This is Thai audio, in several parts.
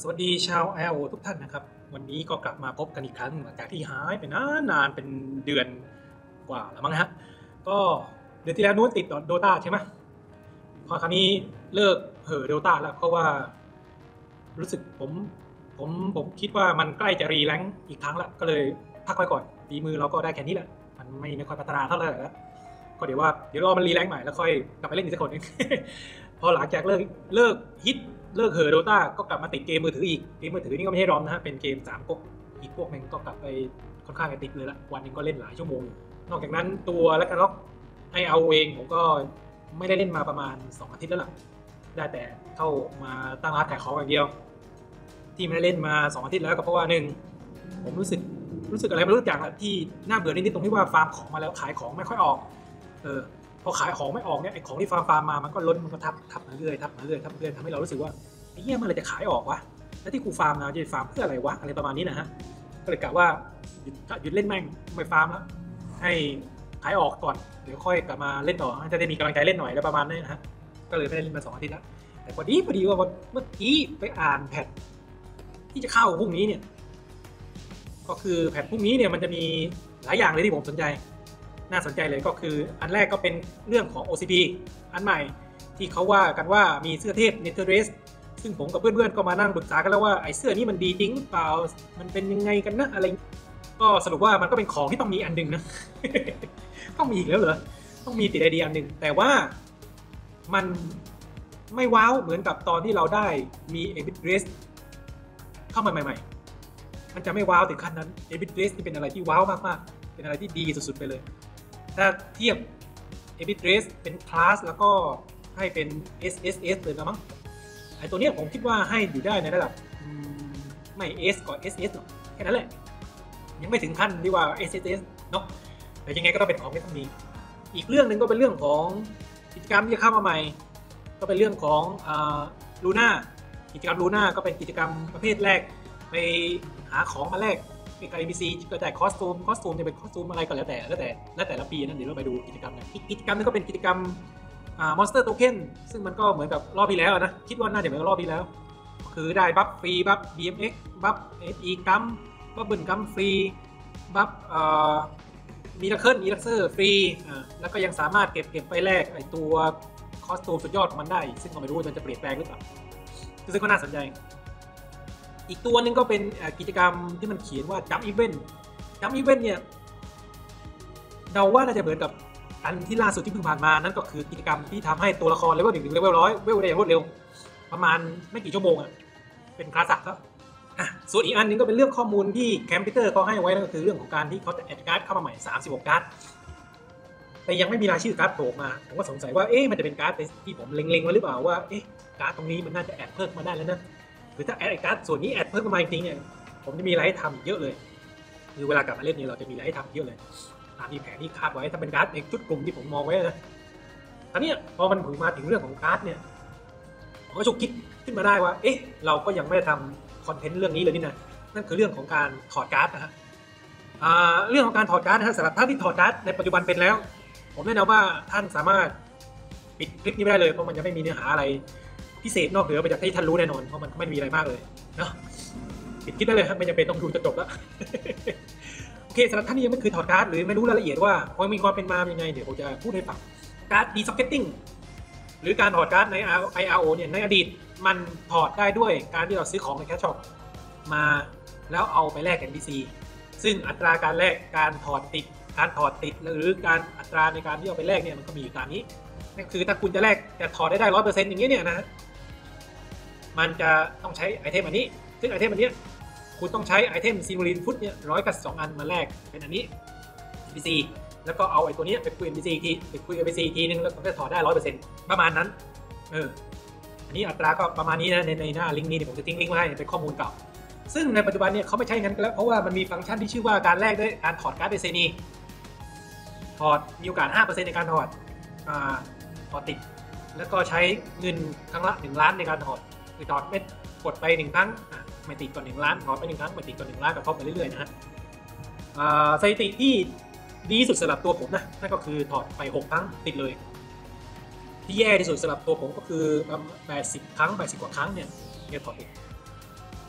สวัสดีชาว IO ทุกท่านนะครับ วันนี้ก็กลับมาพบกันอีกครั้งหลังจากที่หายไปนานนานเป็นเดือนกว่าแล้วมั้งฮะก็เดือนที่แล้วนู้นติดโดตาใช่ไหมพอคราวนี้เลิกเห่อโดตาแล้วเพราะว่า รู้สึกผมผมผมคิดว่ามันใกล้จะรีแลงอีกครั้งล้วก็เลยพักไว้ก่อนดีมือเราก็ได้แค่นี้แหละมันไม่ไม่ค่อยพัฒนาเท่าไหร่แล้วก็เดี๋ยวว่าเดี๋ยวรอมันรีแลงใหม่แล้วค่อยกลับไปเล่นอีกสักคนนึงพอหลังจากเลิกเลิกฮิต เลิกเฮอโดตาก็กลับมาติดเกมมือถืออีก เกมมือถือนี่ก็ไม่ใช่รอมนะฮะ เป็นเกมสามก๊กอีกพวกหนึงก็กลับไปค่อนข้างจะติดเลยละวันหนึงก็เล่นหลายชั่วโมง นอกจากนั้นตัวแล้วกันล็อกให้เอาเองผมก็ไม่ได้เล่นมาประมาณ 2 อาทิตย์แล้วล่ะ ได้แต่เข้ามาตั้งร้านขายของอย่างเดียว ที่ไม่ได้เล่นมา 2 อาทิตย์แล้วก็เพราะว่าหนึ่งผมรู้สึกรู้สึกอะไรไม่รู้อย่างละที่น่าเบื่อนิดๆตรงที่ว่าฟาร์มของมาแล้วขายของไม่ค่อยออก เออ พอขายของไม่ออกเนี่ยไอ้ของที่ฟาร์มฟาร์มมามันก็ล้นมันก็ทับทับมาเรื่อยทับมาเรื่อยทับมาเรื่อยทำให้เรารู้สึกว่าไอ้เหี้ยเมื่อไรจะขายออกวะแล้วที่กูฟาร์มมาจะฟาร์มเพื่ออะไรวะอะไรประมาณนี้นะฮะก็เลยกะว่าหยุดหยุดเล่นแม่งไม่ฟาร์มแล้วให้ขายออกก่อนเดี๋ยวค่อยกลับมาเล่นต่อจะได้มีกำลังใจเล่นหน่อยอะไรประมาณนี้นะฮะก็เลยไม่ได้เล่นมาสองอาทิตย์แล้วแต่พอดีพอดีว่าเมื่อกี้ไปอ่านแพทที่จะเข้าพรุ่งนี้เนี่ย ก็คือแพทพรุ่งนี้เนี่ยมันจะมีหลายอย่างเลยที่ผมสนใจ น่าสนใจเลยก็คืออันแรกก็เป็นเรื่องของ OCP อันใหม่ที่เขาว่ากันว่ามีเสื้อเทพ n e t h e r a c e ซึ่งผมกับเพื่อนๆก็มานั่งปรึกษากันแล้วว่าไอ้เสื้อนี้มันดีจริงเปล่ามันเป็นยังไงกันนะอะไร ก็สรุปว่ามันก็เป็นของที่ต้องมีอันหนึ่งนะต้องมีอีกแล้วเหรอต้องมีติดไอเดียอันหนึ่งแต่ว่ามันไม่ว้าวเหมือนกับตอนที่เราได้มีเอบิ r เ c สเข้ามาใหม่ ๆ มันจะไม่ว้าวถึงขั้นนั้นเอบิ r เ c สนี่เป็นอะไรที่ว้าวมากๆเป็นอะไรที่ดีสุดๆไปเลย ถ้าเทียบ e b i t r a c e เป็นคลาสแล้วก็ให้เป็น SSS เลยนะมั้งไอตัวเนี้ยผมคิดว่าให้อยู่ได้ในระดับไม่ S ก็ SS หรอกแค่นั้นแหละ ยังไม่ถึงขั้นที่ว่า SSS เนาะแต่ยังไงก็ต้องเป็นของที่ต้องมี อีกเรื่องหนึ่งก็เป็นเรื่องของกิจกรรมที่จะเข้ามาใหม่ ก็เป็นเรื่องของลูน่ากิจกรรมลูน่าก็เป็นกิจกรรมประเภทแรก ไปหาของมาแลก กับ ABC ก็แต่คอสตูมคอสตูมจะเป็นคอสตูมอะไรก็แล้วแต่แล้วแต่แล้วแต่ละปีนั่นเดี๋ยวเราไปดูกิจกรรมนะกิจกรรมนึงก็เป็นกิจกรรมมอนสเตอร์โทเค็นซึ่งมันก็เหมือนกับรอบที่แล้วนะ คิดว่าน่าจะเหมือนกับรอบที่แล้ว คือได้บัฟฟรีบัฟ BMX บัฟ SE กัมบัฟเบิลกัมฟรีบัฟมีลักเคิลมีลักเซอร์ฟรีแล้วก็ยังสามารถเก็บเก็บไปแลกไอตัวคอสตูมสุดยอดของมันได้ ซึ่งก็ไม่รู้ว่ามันจะเปลี่ยนแปลงหรือเปล่าซึ่งก็น่าสนใจ อีกตัวหนึงก็เป็นกิจกรรมที่มันเขียนว่าจัมอีเวนต์จัมอีเวนต์เนี่ยเดาว่าน่าจะเหมือนกับอันที่ล่าสุดที่เพิ่งผ่านมานั่นก็คือกิจกรรมที่ทำให้ตัวละครเลเวลหนึ่งถึงเลเวลร้อยเวลได้อย่างรวดเร็ว ประมาณไม่กี่ชั่วโมงอะเป็นคลาสสักแล้วอะส่วนอีกอันหนึงก็เป็นเรื่องข้อมูลที่แคมพิเตอร์เขาให้ไว้นั่นก็คือเรื่องของการที่เขาจะแอดการ์ดเข้ามาใหม่ 36 การ์ดแต่ยังไม่มีรายชื่อการ์ดโผล่มาผมก็สงสัยว่าเอ๊ะมันจะเป็นการ์ดที่ผมเล็งๆไว้หรือเปล่าว่าเอ๊ะการ์ดตรงนี้มันน่าจะแอดเพิ่มมาได้แล้วนะ หรือถ้าแอดไอการ์ดส่วนนี้แอดเพิ่มมาจริงเนี่ยผมจะมีอะไรให้ทำเยอะเลยคือเวลากลับมาเล่นเนี่ยเราจะมีอะไรให้ทำเยอะเลยตามที่แผนที่คาดไว้ถ้าเป็นการ์ดในชุดกลุ่มที่ผมมองไว้นะตอนนี้พอมันถึงมาถึงเรื่องของการ์ดเนี่ยผมก็ฉุกคิดขึ้นมาได้ว่า เอ๊ะ เราก็ยังไม่ได้ทำคอนเทนต์เรื่องนี้เลยนี่นะนั่นคือเรื่องของการถอดการ์ดนะฮะเรื่องของการถอดการ์ดนะฮะสำหรับท่านที่ถอดการ์ดในปัจจุบันเป็นแล้ว ผมแนะนำว่าท่านสามารถปิดคลิปนี้ไม่ได้เลยเพราะมันจะไม่มีเนื้อหาอะไร พิเศษนอกเหนือไปจากที่ท่านรู้แน่นอนเพราะมันไม่มีอะไรมากเลยเนาะปิดคลิปได้เลยครับไม่จำเป็นต้องดูจะจบแล้วโอเคสำหรับท่านที่ยังไม่เคยถอดการ์ดหรือไม่รู้รายละเอียดว่ามันมีความเป็นมายังไงเดี๋ยวผมจะพูดให้ฟังการ์ดดีซ็อกเก็ตติ้งหรือการถอดการ์ดใน IRO เนี่ยในอดีตมันถอดได้ด้วยการที่เราซื้อของในแคชช็อปมาแล้วเอาไปแลกกับ NPC ซึ่งอัตราการแลกการถอดติด การถอดติดหรือการอัตราในการที่เอาไปแลกเนี่ยมันก็มีอยู่ตามนี้นั่นคือถ้าคุณจะแลกจะถอดได้ได้ร้อยเปอร์เซ็นต์อย่างนี้เนี่ยนะ มันจะต้องใช้ไอเทมอันนี้ ซึ่งไอเทมอันนี้คุณต้องใช้ไอเทมซีโมลินฟุตเนี่ยร้อยกับสองอันมาแลกเป็นอันนี้ NPC แล้วก็เอาไอตัวนี้ไปคุย NPC ทีไปคุย NPC ทีนึงแล้วก็ถอดได้ร้อยเปอร์เซ็นต์ประมาณนั้นเอออันนี้อัตราก็ประมาณนี้นะในในหน้าลิงก์นี้ผมจะทิ้งลิงก์ไว้ให้เป็นข้อมูลเก่า ซึ่งในปัจจุบันเนี่ยเขาไม่ใช้งั้นแล้วเพราะว่ามันมีฟังก์ชันที่ชื่อว่าการแลกด้วยการถอดการ์ดเบเซนีถอดมีโอกาส 5%ในการถอดอ่าถอดติด แล้วก็ใช้เงินครั้งละ 1 ล้านในการถอด คือถอดเม็ดกดไป1ครั้งไม่ติดก่อน1ล้านถอดไป1ครั้งไม่ติดก่อน1ล้านกับทบไปเรื่อยๆนะฮะสถิติที่ดีสุดสำหรับตัวผมนะนั่นก็คือถอดไป6ครั้งติดเลย ที่แย่ที่สุดสำหรับตัวผมก็คือ80ครั้ง80กว่าครั้งเนี่ยเนี่ยถอดติด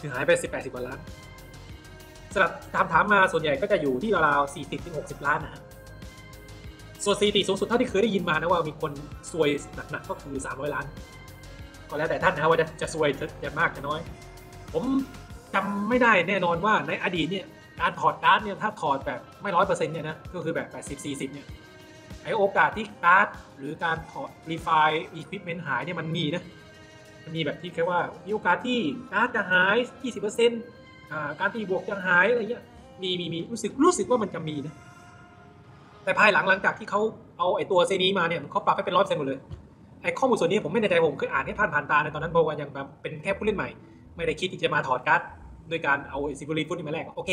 ถึงหายไป18 10กว่าล้านสำหรับถามถามมาส่วนใหญ่ก็จะอยู่ที่ราวๆ40ถึง60ล้านนะฮะส่วนสถิติสูงสุดเท่าที่เคยได้ยินมานะว่ามีคนซวยหนักๆก็คือ300ล้าน ก็แล้วแต่ท่านนะว่าจะจะซวยจะมากจะน้อย ผมจำไม่ได้แน่นอนว่าในอดีตเนี่ยการถอดการ์ดเนี่ยถ้าถอดแบบไม่ร้อยเปอร์เซ็นต์เนี่ยนะก็คือแบบ80 40เนี่ยไอโอกาสที่การ์ดหรือการถอดรีไฟล์อีควิปเมนต์หายเนี่ยมันมีนะมันมีแบบที่แค่ว่ามีโอกาสที่การ์ดจะหาย20%อ่าการตีบวกจะหายอะไรเงี้ยมีมีมีรู้สึกรู้สึกว่ามันจะมีนะแต่ภายหลังหลังจากที่เขาเอาไอตัวเซนี้มาเนี่ยเขาปรับให้เป็นร้อยเปอร์เซ็นต์หมดเลย ไอข้อมูลส่วนนี้ผมไม่แน่ใจผมเคยอ่านให้ผ่านผ่านตาในตอนนั้นเพราะว่ายังแบบเป็นแค่ผู้เล่นใหม่ ไม่ได้คิดที่จะมาถอดการ์ดโดยการเอาซิบูรีฟุตมาแลกโอเค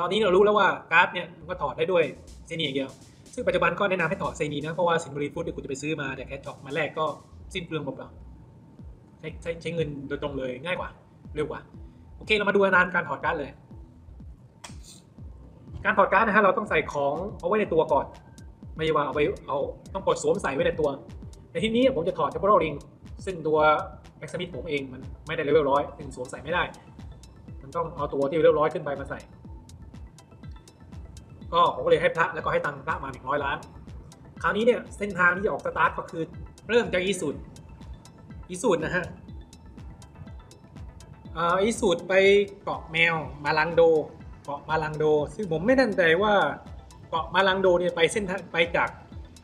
ตอนนี้เรารู้แล้วว่าการ์ดเนี่ยมันก็ถอดได้ด้วยเซนีอย่างเดียว ซึ่งปัจจุบันก็แนะนำให้ถอดเซนีนะเพราะว่าซิบูรีฟุตเดี๋ยวคุณจะไปซื้อมาแต่แค่จอกมาแลกก็สิ้นเปลืองเปล่าใช้ใช้ใช้เงินโดยตรงเลยง่ายกว่า เร็วกว่า โอเคเรามาดูนานการถอดการ์ดเลย การถอดการ์ดนะฮะเราต้องใส่ของเอาไว้ในตัวก่อน ไม่ว่าเอาไปเอาต้องกดสวมใส่ไว้ในตัว ในที่นี้ผมจะถอดเฉพาะริงซึ่งตัวแม็กซ์มิดผมเองมันไม่ได้เลเวลร้อยถึงสวมใส่ไม่ได้ มันต้องเอาตัวที่เลเวลร้อยขึ้นไปมาใส่ ก็ผมก็เลยให้พระแล้วก็ให้ตังพระมาหนึ่งร้อยล้าน คราวนี้เนี่ยเส้นทางที่จะออกสตาร์ทก็คือเริ่มจากอีสุดอีสุดนะฮะอีสุดไปเกาะแมวมาลังโดเกาะมาลังโด ซึ่งผมไม่แน่ใจว่าเกาะมาลังโดเนี่ยไปเส้นไปจาก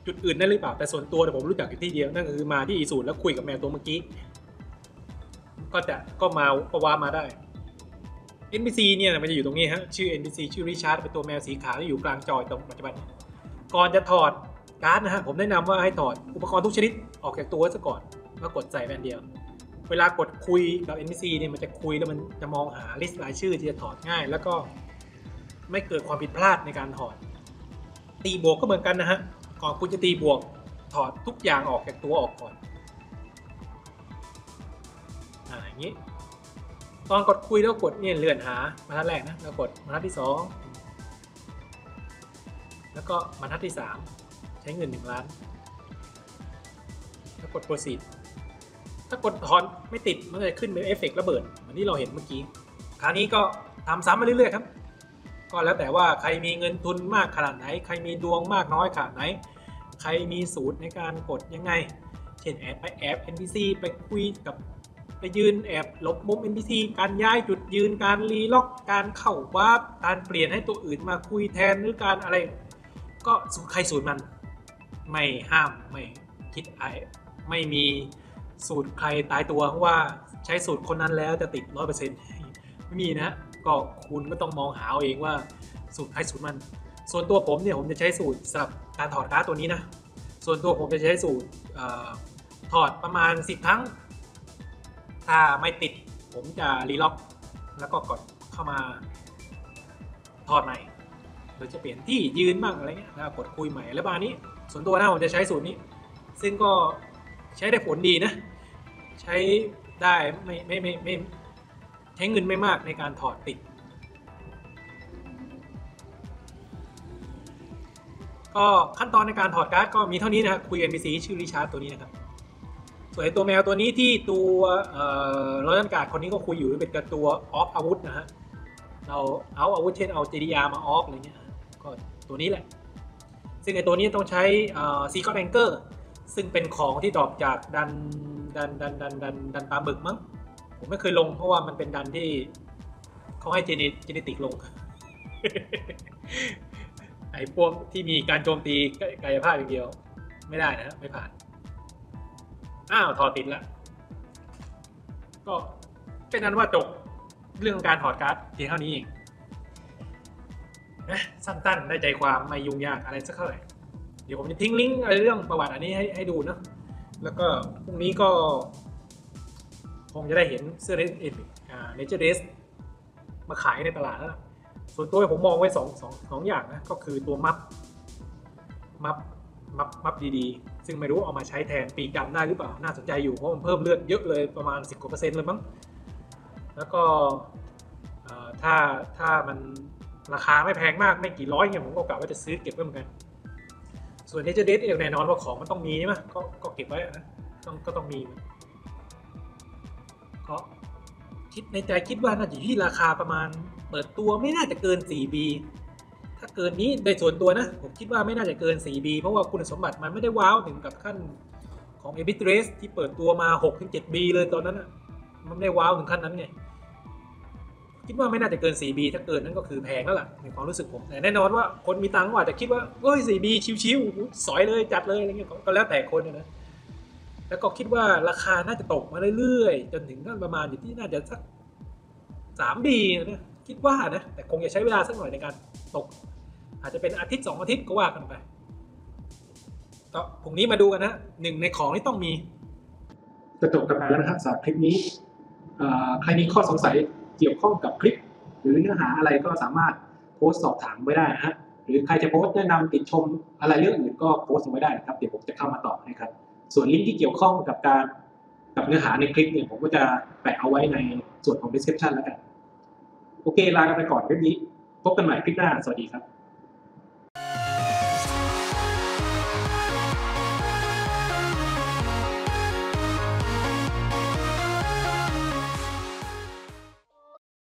จุดอื่นได้หรือเปล่า แต่ส่วนตัวผมรู้จักอยู่ที่เดียวนั่นคือมาที่อีสุดแล้วคุยกับแมวตัวเมื่อกี้ ก็จะก็มาก็ว่ามาได้ NPC เนี่ยมันจะอยู่ตรงนี้ฮะชื่อ NPC ชื่อริชาร์ดเป็นตัวแมวสีขาวที่อยู่กลางจอยตรงปัจจุบัน ก่อนจะถอดการ์ดนะฮะผมแนะนำว่าให้ถอดอุปกรณ์ทุกชนิดออกจากตัวซะก่อนแล้วกดใส่แบนเดียว เวลากดคุยกับ NPC เนี่ยมันจะคุยแล้วมันจะมองหาลิสต์รายชื่อที่จะถอดง่าย แล้วก็ไม่เกิดความผิดพลาดในการถอด ตีบวกก็เหมือนกันนะฮะ ก่อนคุณจะตีบวกถอดทุกอย่างออกจากตัวออกก่อนอ่าอย่างนี้ ตอนกดคุยแล้วกดเนี่ยเลื่อนหามาทัดแรกนะแล้วกดมาทัดที่ 2 แล้วก็มาทัดที่ 3 ใช้เงิน 1 ล้าน แล้วกด proceed ถ้ากดถอนไม่ติดมันจะขึ้นเป็นเอฟเฟกต์ระเบิดเหมือนที่เราเห็นเมื่อกี้คราวนี้ก็ทำซ้ำมาเรื่อยๆครับ ก็แล้วแต่ว่าใครมีเงินทุนมากขนาดไหน ใครมีดวงมากน้อยขนาดไหน ใครมีสูตรในการกดยังไง เช่นแอบไปแอบ NPC ไปคุยกับไปยืนแอบหลบมุม NPC การย้ายจุดยืนการรีล็อกการเข้าวาร์ปการเปลี่ยนให้ตัวอื่นมาคุยแทนหรือการอะไร ก็สูตรใครสูตรมัน ไม่ห้ามไม่คิดไอไม่มีสูตรใครตายตัวว่าใช้สูตรคนนั้นแล้วจะติดร้อยเปอร์เซ็นต์ไม่มีนะ ก็คุณก็ต้องมองหาเอาเองว่าสูตรใครสูตรมัน ส่วนตัวผมเนี่ยผมจะใช้สูตรสำหรับการถอดการ์ดตัวนี้นะ ส่วนตัวผมจะใช้สูตรถอดประมาณ 10 ครั้ง ถ้าไม่ติดผมจะรีล็อก แล้วก็กดเข้ามาถอดใหม่โดยจะเปลี่ยนที่ยืนบ้างอะไรเงี้ยแล้วกดคุยใหม่แล้วบานี้ ส่วนตัวนะผมจะใช้สูตรนี้ ซึ่งก็ใช้ได้ผลดีนะ ใช้ได้ไม่ไม่ไม่ไม่ใช้เงินไม่มากในการถอดติด ก็ขั้นตอนในการถอดการ์ดก็มีเท่านี้นะครับคุย NPC ชื่อริชาร์ดตัวนี้นะครับส่วนตัวแมวตัวนี้ที่ตัวรอยันการ์ดคนนี้ก็คุยอยู่เป็นกับตัวออฟอาวุธนะฮะเราเอาอาวุธเช่นเอา JDR มาออฟอะไรเงี้ยก็ตัวนี้แหละ ซึ่งในตัวนี้ต้องใช้ซีกอตแองเกอร์ซึ่งเป็นของที่ดรอปจากดันดันดันดันดันดันปลาบึกมั้งผมไม่เคยลงเพราะว่ามันเป็นดันที่เขาให้เจเนติกลง อ้พวกที่มีการโจมตีกายภาพอย่างเดียว ไม่ได้นะไม่ผ่าน อ้าวถอดติดละก็เป็นนั้นว่าจบเรื่องการถอดการ์ดเพียงเท่านี้เองนะสั้นๆได้ใจความไม่ยุ่งยากอะไรสักเท่าไหร่เดี๋ยวผมจะทิ้งลิงก์อะไรเรื่องประวัติอันนี้ให้ให้ดูนะแล้วก็พรุ่งนี้ก็ คงจะได้เห็นเสื้อเนเจอร์เดสมาขายในตลาดแล้ว ส่วนตัวผมมองไว้สองสองสองอย่างนะก็คือตัวมัฟมัฟมัฟมัฟดีๆ ซึ่งไม่รู้เอามาใช้แทนปีกดำได้หรือเปล่า น่าสนใจอยู่เพราะมันเพิ่มเลือดเยอะเลยประมาณ 10กว่าเปอร์เซ็นต์เลยมั้ง แล้วก็ถ้าถ้ามันราคาไม่แพงมากไม่กี่ร้อยเนี่ยผมก็กะว่าจะซื้อเก็บไว้เหมือนกัน ส่วนเนเจอร์เดสเองแน่นอนว่าของมันต้องมีใช่ไหมก็ก็เก็บไว้นะต้องก็ต้องมีก็คิดในใจคิดว่าน่าจะอยู่ที่ราคาประมาณ เปิดตัวไม่น่าจะเกิน 4B ถ้าเกินนี้ในส่วนตัวนะ ผมคิดว่าไม่น่าจะเกิน 4B เพราะว่าคุณสมบัติมันไม่ได้ว้าวถึงกับขั้นของ e b i t r a c e ที่เปิดตัวมา 6-7B เลยตอนนั้นอะมันไม่ได้ว้าวถึงขั้นนั้นไงคิดว่าไม่น่าจะเกิน 4B ถ้าเกินนั่นก็คือแพงแล้วล่ะในความรู้สึกผมแต่แน่นอนว่าคนมีตังค์ก็อาจจะคิดว่าเฮ้ย 4B ชิวๆสอยเลยจัดเลยอะไรเงี้ยก็แล้วแต่คนนะแล้วก็คิดว่าราคาน่าจะตกมาเรื่อยๆ จนถึงนั่นประมาณอยู่ที่น่าจะสัก 3B นะ คิดว่านะ แต่คงจะใช้เวลาสักหน่อยในการตก อาจจะเป็นอาทิตย์สองอาทิตย์ก็ว่ากันไปก็พรุ่งนี้มาดูกันนะหนึ่งในของที่ต้องมีจะจบกันไปแล้วนะครับสำหรับคลิปนี้ใครมีข้อสงสัยเกี่ยวข้องกับคลิป หรือเนื้อหาอะไรก็สามารถโพสต์สอบถามไว้ได้นะฮะหรือใครจะโพสต์แนะนำติดชมอะไรเรื่องอื่นก็โพสต์ไว้ได้นะครับเดี๋ยวผมจะเข้ามาตอบให้ครับ ส่วนลิงก์ที่เกี่ยวข้องกับการกับเนื้อหาในคลิปเนี่ยผมก็จะแปะเอาไว้ในส่วนของ description แล้วกัน โอเค ลากันไปก่อนคลิปนี้ พบกันใหม่คลิปหน้า สวัสดีครับ